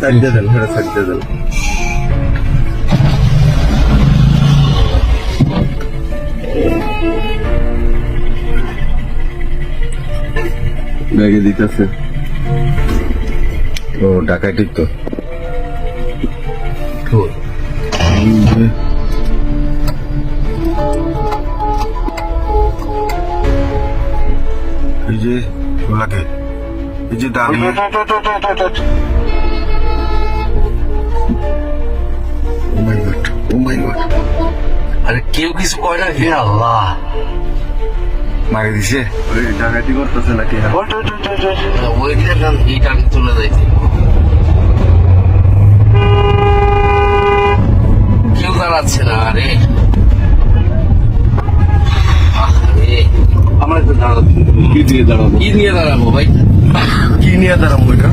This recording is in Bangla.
সাইড দেন হেরা সাইড দেন ব্যাগে দিতেছে ও ডাকাইটি তো এই যে এই যে ওলাকে এই যে দাঁড়িয়ে ও মাই গড আরে কেউ কিছু কয় না হে আল্লাহ। মারে দিছে। ওই ডাকাতি করতেছে নাকি? ওই দেখলাম যাইতে কেউ দাঁড়াচ্ছে না আরে। আমরা দাঁড়াবো। কি দিয়ে দাঁড়াবো? কি নিয়ে দাঁড়াবো ভাই? কি নিয়ে দাঁড়াবো এটা